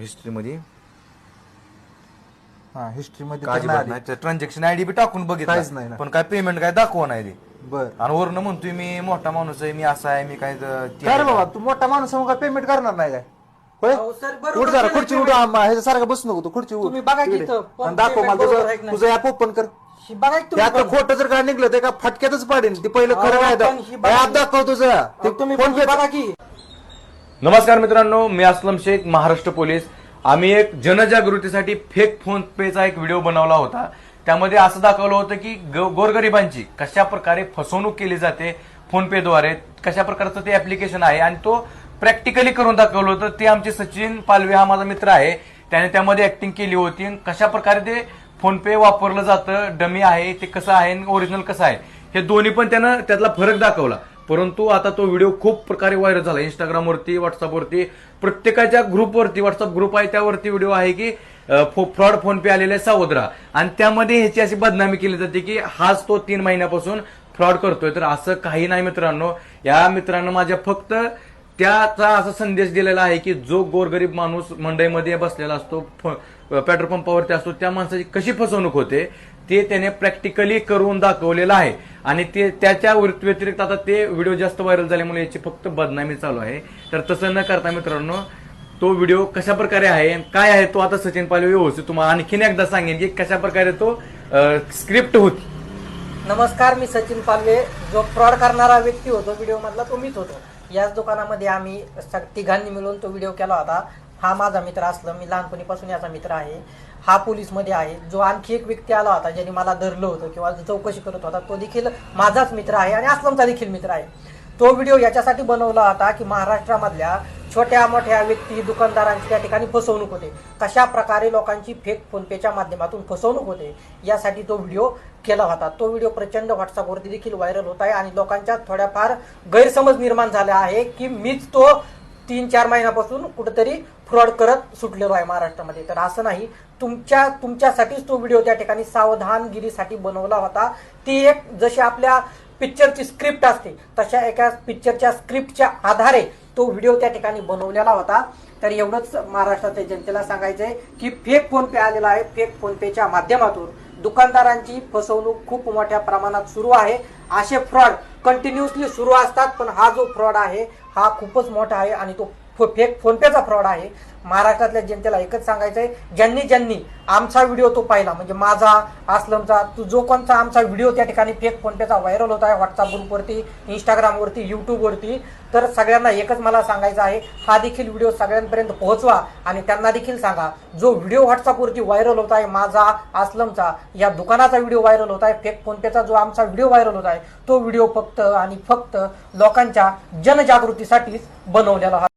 हिस्ट्रीमध्ये हा हिस्ट्री मध्ये तर काय नाही आली. ट्रान्झॅक्शन आयडी बी टाकून काहीच नाही बघितलं ना. पण काय पेमेंट काय दाखवा नाही ते. बर. आणि वरनं म्हणतोय मी मोठा माणूस आहे मी असा आहे मी काय ते- ते- काय रे बाबा तू मोठा माणूस म्हणून काय पेमेंट करणार नाही काय? होय? अहो, सर, बरोबर उठ जरा केलं खुर्ची उठ ह्याच्यासारखं बसू नको तू खुर्ची उठ. तुम्ही बघा की इकडे. इथं, पण आणि दाखव payment मला बरोबर तुझं आहे की नाही? तुझं ऍप ओपन कर. ही बघा की तुम्ही त्यात पण. खोटं जर काय निघलं ते का फटक्यातच पाडेन ते पहिलं खरं अहो, पण ही बघा ऍप दाखव तुझं. ते अहो, तुम्ही फोन पण पे बघा की. नमस्कार मित्रांनो मी असलम शेख महाराष्ट्र पोलीस. आम्ही एक जनजागृतीसाठी फेक फोन पेचा एक व्हिडिओ बनवला होता. त्यामध्ये असं दाखवलं होतं की ग- गोरगरिबांची कशा प्रकारे फसवणूक केली जाते फोन कशा प्रकारचं ते ऍप्लिकेशन आहे आणि तो प्रॅक्टिकली करून दाखवलं होतं. ते आमचे सचिन पालवे हा माझा मित्र आहे. त्याने त्यामध्ये ऍक्टिंग केली होती आणि कशा प्रकारे ते फोन पे वापरलं जातं डमी आहे ते कसं आहे ओरिजिनल कसं आहे हे दोन्ही पण त्यानं त्यातला फरक दाखवला. परंतु आता तो व्हिडिओ खूप प्रकारे व्हायरल झाला. इंस्टाग्रामवरती व्हॉट्सअपवरती प्रत्येकाच्या ग्रुपवरती व्हॉट्सअप ग्रुप आहे त्यावरती व्हिडिओ आहे की फ्रॉड फोन पे आलेले आहे सावधरा. आणि त्यामध्ये ह्याची अशी बदनामी केली जाते की हाच तो तीन महिन्यापासून फ्रॉड करतोय. तर असं काही नाही मित्रांनो. या मित्रांनो माझ्या फक्त त्याचा असा संदेश दिलेला आहे की जो गोरगरीब माणूस मंडईमध्ये बसलेला असतो फ- पेट्रोल पंपावरती असतो त्या माणसाची कशी फसवणूक होते ते त्याने प्रॅक्टिकली करून दाखवलेलं आहे. आणि ते त्याच्या व्यतिरिक्त आता ते व्हिडिओ जास्त व्हायरल झाल्यामुळे याची फक्त बदनामी चालू आहे. तर तसं न करता मित्रांनो तो व्हिडिओ कशा प्रकारे आहे आणि काय आहे तो आता सचिन पालवे व्यवस्थित तुम्हाला आणखीन एकदा सांगेन की कशा प्रकारे तो स्क्रिप्ट होती. नमस्कार मी सचिन पालवे. जो फ्रॉड करणारा व्यक्ती होतो व्हिडिओ मधला तो मीच होतो. याच दुकानामध्ये आम्ही तिघांनी मिळून तो व्हिडिओ केला होता. हा माझा मित्र असलं मी लहानपणीपासून याचा मित्र आहे. हा पोलीसमध्ये आहे. जो आणखी एक व्यक्ती आला होता ज्याने मला धरलं होतं किंवा चौकशी करत होता तो देखील माझाच मित्र आहे आणि असलमचा देखील मित्र आहे. तो व्हिडिओ याच्यासाठी बनवला होता की महाराष्ट्रामधल्या छोट्या मोठ्या व्यक्ती दुकानदारांची त्या ठिकाणी फसवणूक होते. कशा प्रकारे लोकांची फेक फोनपेच्या माध्यमातून फसवणूक होते यासाठी तो व्हिडिओ केला होता. तो व्हिडिओ प्रचंड व्हॉट्सअपवरती देखील व्हायरल होत आहे आणि लोकांच्या थोड्याफार गैरसमज निर्माण झाला आहे की मीच तो तीन चार महिन्यापासून कुठेतरी फ्रॉड करत सुटलेलो आहे महाराष्ट्रामध्ये. तर असं नाही. तुमच्या तुमच्यासाठीच तो व्हिडिओ त्या ठिकाणी सावधानगिरीसाठी बनवला होता. ती एक जशी आपल्या पिक्चरची स्क्रिप्ट असते तशा एका पिक्चरच्या स्क्रिप्टच्या आधारे तो व्हिडिओ त्या ठिकाणी बनवलेला होता. तर एवढंच महाराष्ट्राच्या जनतेला सांगायचंय की फेक फोन पे आलेला आहे. फेक फोन पेच्या माध्यमातून दुकानदारांची फसवणूक खूप मोठ्या प्रमाणात सुरू आहे. असे फ्रॉड कंटिन्युअसली सुरू असतात पण हा जो फ्रॉड आहे हा खूपच मोठा आहे आणि तो फेक फोनपेचा फ्रॉड आहे. महाराष्ट्रातल्या जनतेला एकच सांगायचं आहे ज्यांनी ज्यांनी आमचा व्हिडिओ तो पाहिला म्हणजे माझा असलमचा तो जो कोणता आमचा व्हिडिओ त्या ठिकाणी फेक फोनपेचा व्हायरल होत आहे व्हॉट्सअप ग्रुपवरती इंस्टाग्रामवरती युट्यूबवरती तर सगळ्यांना एकच मला सांगायचं आहे हा देखील व्हिडिओ सगळ्यांपर्यंत पोहोचवा आणि त्यांना देखील सांगा जो व्हिडिओ व्हॉट्सअपवरती व्हायरल होत आहे माझा असलमचा या दुकानाचा व्हिडिओ व्हायरल होत आहे फेक फोनपेचा जो आमचा व्हिडिओ व्हायरल होत आहे तो व्हिडिओ फक्त आणि फक्त लोकांच्या जनजागृतीसाठीच बनवलेला